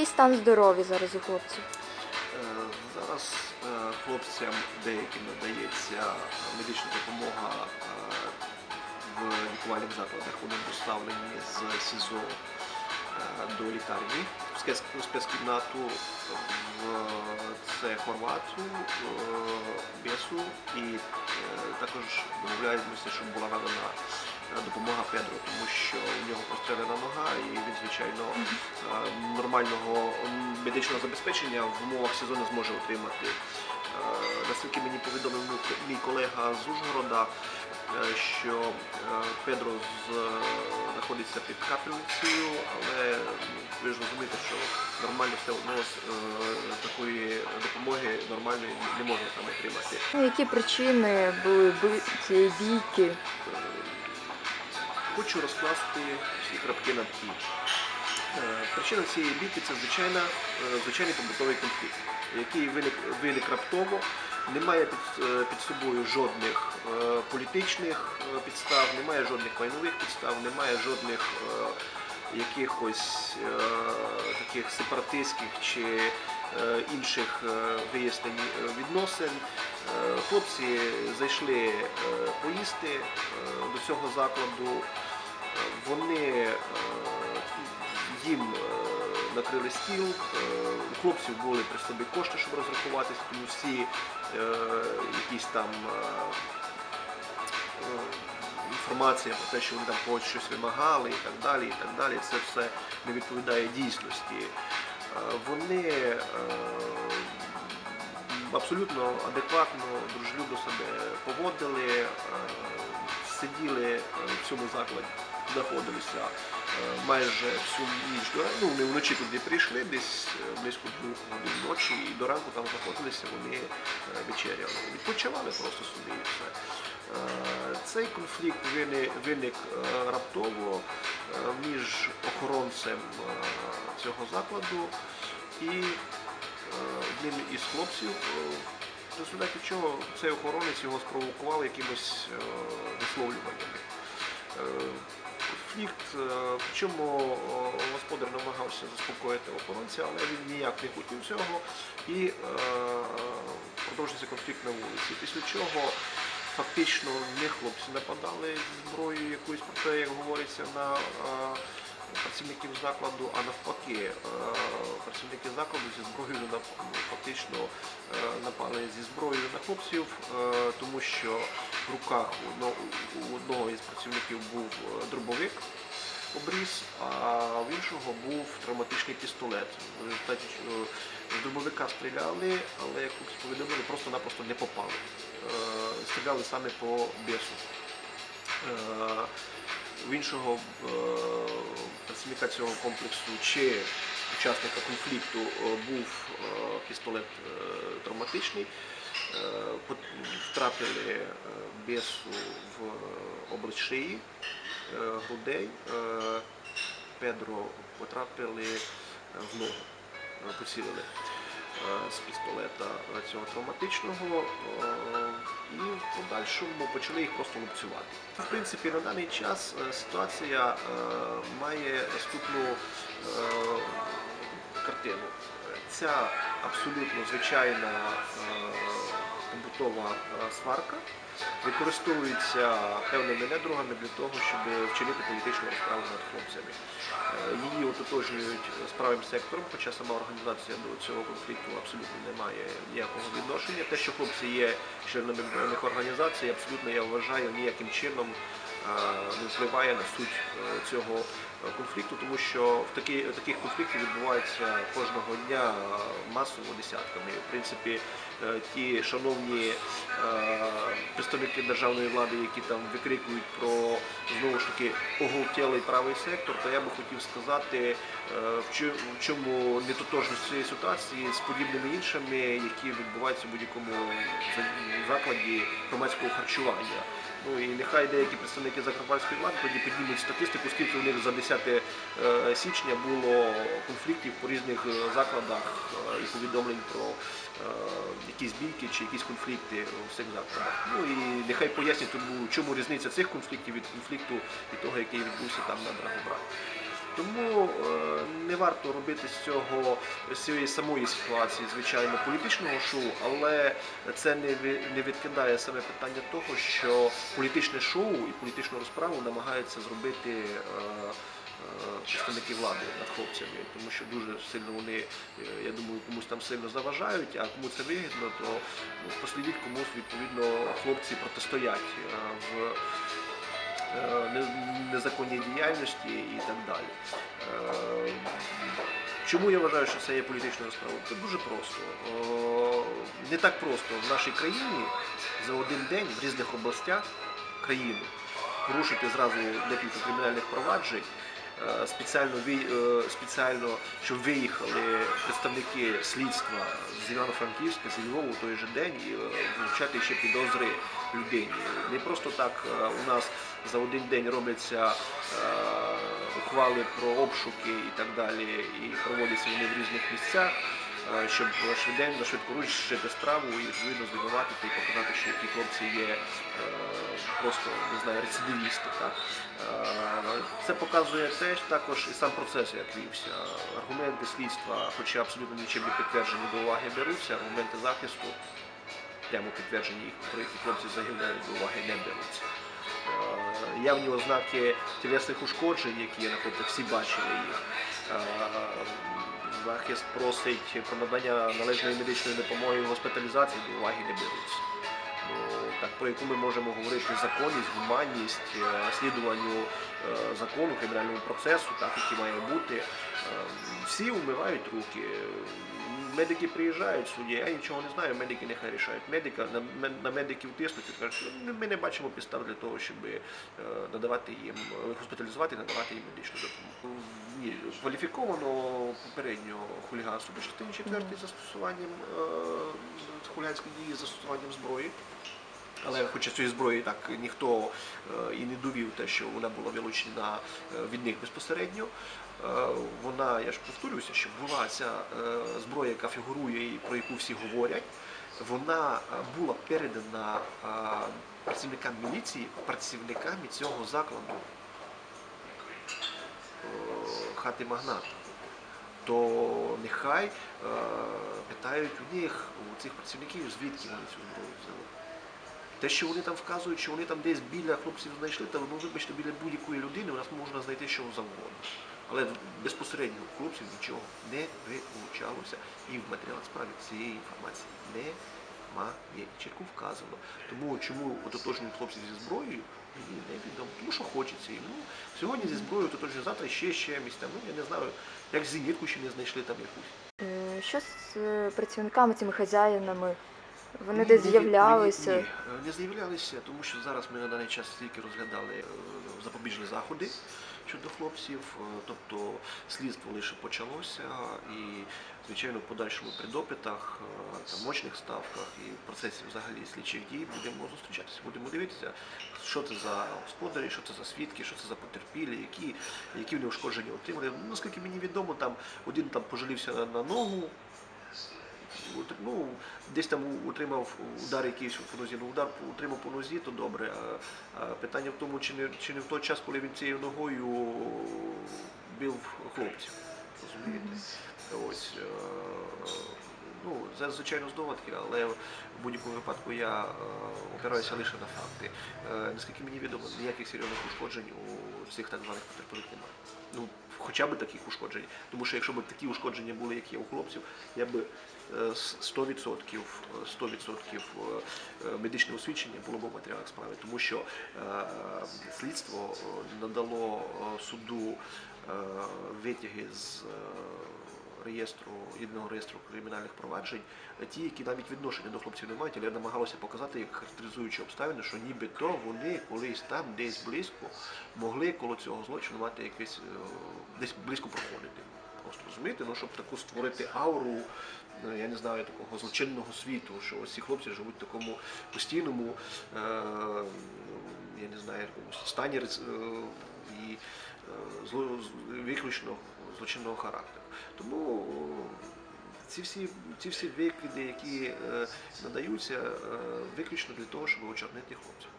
Який стан здоров'я зараз у хлопців? Е, Зараз е, хлопцям деяким надається медична допомога е, в лікувальних закладах. Вони доставлені з СІЗО е, до лікарні у спецкімнату це Хорвату, е, Бесу і е, також домовляємося, щоб була надана е, допомога Педру, тому що у нього прострелена нога і він, звичайно, е, нормального медичного забезпечення в умовах СІЗО не зможе отримати. Е, Наскільки мені повідомив мій- колега з Ужгорода, е, що Педро знаходиться під капельницею, але ну, ви ж розумієте, що нормально все одно з такої допомоги нормальної не можна там отримати. Які причини були цієї бійки? Хочу розкласти всі крапки над «і». Е, Причина цієї бійки це звичайна, е, звичайний побутовий конфлікт, який виник, виник раптово, немає під, е, під собою жодних політичних підстав, немає жодних майнових підстав, немає жодних якихось таких сепаратистських чи інших е, вияснень е, відносин. Е, Хлопці зайшли е, поїсти е, до цього закладу. Е, Вони е, їм е, накрили стіл. Е, У хлопців були при собі кошти, щоб розрахуватися, тому всі е, якісь там е, е, інформація про те, що вони там когось щось вимагали і так далі, і так далі, це все не відповідає дійсності. Вони е, абсолютно адекватно, дружелюбно себе поводили, е, сиділи е, в цьому закладі, знаходилися майже всю ніч. Ну, вони вночі туди прийшли, десь близько двох годин ночі, і до ранку там знаходилися, вони вечеряли. Відпочивали просто собі і все. Е, Цей конфлікт вини- виник е, раптово е, між охоронцем цього закладу і одним із хлопців, в результаті чого цей охоронець його спровокував якимось висловлюваннями. Е, Конфлікт, причому господар намагався заспокоїти охоронця, але він ніяк не хотів цього і продовжився конфлікт на вулиці. Після чого фактично не хлопці нападали зброєю якоюсь про те, як говориться, на працівників закладу, а навпаки, працівники закладу зі зброєю фактично напали зі зброєю на хлопців, тому що в руках у одного, із працівників був дробовик. Обріз, а в іншого був травматичний пістолет. В результаті з дробовика стріляли, але як повідомили, просто-напросто не попали. Стріляли саме по бесу. Е, В іншого е, працівника цього комплексу чи учасника конфлікту е, був пістолет травматичний. Е, бесу в область шиї, грудей. Педро потрапили в ногу, поцілили з пістолета е, цього травматичного е, і в подальшому почали їх просто лупцювати. В принципі, на даний час е, ситуація е, має наступну е, картину. Ця абсолютно звичайна е, побутова е, сварка використовується певними недругами для того, щоб вчинити політичну розправу над хлопцями. Е, Її ототожнюють з правим сектором, хоча сама організація до цього конфлікту абсолютно не має ніякого відношення. Те, що хлопці є членами певних організацій, абсолютно я вважаю ніяким чином е, не впливає на суть цього конфлікту, тому що в такі, таких конфліктів відбувається кожного дня масово десятками. В принципі, е, ті шановні е, представники державної влади, які там викрикують про знову ж таки оголтілий правий сектор, то я би хотів сказати, е, в чому нетотожність цієї ситуації з подібними іншими, які відбуваються в будь-якому закладі громадського харчування. Ну і нехай деякі представники закарпатської влади тоді піднімуть статистику, скільки у них за 10 е, січня було конфліктів по різних е, закладах е, і повідомлень про якісь бійки чи якісь конфлікти у цих закладах. Ну і нехай пояснять, чому різниця цих конфліктів від конфлікту і того, який відбувся там на Драгобраті. Тому е, не варто робити з цього з цієї самої ситуації, звичайно, політичного шоу, але це не відкидає саме питання того, що політичне шоу і політичну розправу намагаються зробити. е, е, Представники влади над хлопцями, тому що дуже сильно вони, я думаю, комусь там сильно заважають, а кому це вигідно, то ну, послідіть комусь відповідно хлопці протистоять незаконній діяльності і так далі. Е, Чому я вважаю, що це є політичною розправою? Це дуже просто. Не так просто в нашій країні за один день в різних областях країни порушити зразу декілька кримінальних проваджень. Е, Спеціально, е, спеціально, щоб виїхали представники слідства з Івано-Франківська, з Львова у той же день і вивчати ще підозри людині. Не просто так е, у нас за один день робляться е, ухвали про обшуки і так далі, і проводяться вони в різних місцях, е, щоб швиденько, швидкоруч шити справу і відповідно звинуватити і показати, що ті хлопці є е, просто не знаю, рецидивісти. Так? Е, Це показує теж також і сам процес, як вівся. Аргументи слідства, хоча абсолютно нічим не підтверджені до уваги беруться, аргументи захисту, прямо підтверджені їх, про які хлопці загинають, до уваги не беруться. Е, Явні ознаки тілесних ушкоджень, які на хлопцях всі бачили їх. Захист просить про надання належної медичної допомоги госпіталізації до уваги не беруться. Так про яку ми можемо говорити законність, гуманність, е, слідуванню е, закону, кримінальному процесу, так який має бути. Е, Всі умивають руки. Медики приїжджають сюди, я нічого не знаю, медики нехай рішають. Медика на, на медиків тиснуть і кажуть, що «Ну, ми не бачимо підстав для того, щоб надавати їм госпіталізувати, надавати їм медичну допомогу. Ні, кваліфіковано попередньо хуліганство до частини 4 з застосуванням хуліганської дії застосуванням зброї. Але хоча цієї зброї так ніхто е, і не довів те, що вона була вилучена е, від них безпосередньо. Е, Вона, я ж повторюся, що була ця зброя, яка фігурує і про яку всі говорять, вона була передана працівникам міліції, працівниками цього закладу хати магната. То нехай питають у них, у цих працівників, звідки вони цю зброю взяли. Те, що вони там вказують, що вони там десь біля хлопців знайшли, то ну вибачте, біля будь-якої людини у нас можна знайти що завгодно. Але безпосередньо хлопців нічого не вилучалося. І в матеріалах справи цієї інформації немає. Чітко вказано. Тому чому ототожнюють хлопців зі зброєю, мені невідомо. Тому що хочеться їм. Ну, сьогодні зі зброєю ототожнюють, завтра ще ще місця. Ну я не знаю, як зенітку ще не знайшли там якусь. Е, Що з е, працівниками, цими хазяїнами? Вони десь з'являлися. Ні, ні, не з'являлися, тому що зараз ми на даний час тільки розглядали е, запобіжні заходи щодо хлопців, е, тобто слідство лише почалося і, звичайно, в подальшому при допитах, е, там, очних ставках і в процесі взагалі слідчих дій будемо зустрічатися, будемо дивитися, що це за господарі, що це за свідки, що це за потерпілі, які, які вони ушкодження отримали. Ну, Наскільки мені відомо, там один там пожалівся на, ногу, ну, десь там отримав удар якийсь по нозі. Ну, удар отримав по нозі, то добре. А питання в тому, чи не, чи не в той час, коли він цією ногою бив хлопців. Розумієте? Ось. е, Ну, це звичайно здогадки, але в будь-якому випадку я е, опираюся лише на факти. Е, наскільки мені відомо, ніяких серйозних ушкоджень у цих так званих потерпілих немає. Ну, хоча б таких ушкоджень. Тому що якщо б такі ушкодження були, як є у хлопців, я б е, с- 100%, е, 100% е, медичне освідчення було б в матеріалах справи, тому що е, слідство е, надало е, суду е, витяги з е, реєстру єдиного реєстру кримінальних проваджень, ті, які навіть відношення до хлопців не мають, але намагалося показати як характеризуючі обставини, що нібито вони колись там, десь близько, могли коло цього злочину мати якесь е, десь близько проходити. Просто розумієте, ну щоб таку створити ауру, е, я не знаю, такого злочинного світу, що ось ці хлопці живуть в такому постійному, е, я не знаю, якомусь стані е, і е, виключно злочинного характеру. Тому ці всі, ці всі викиди, які е, надаються, е, виключно для того, щоб очорнити хлопців.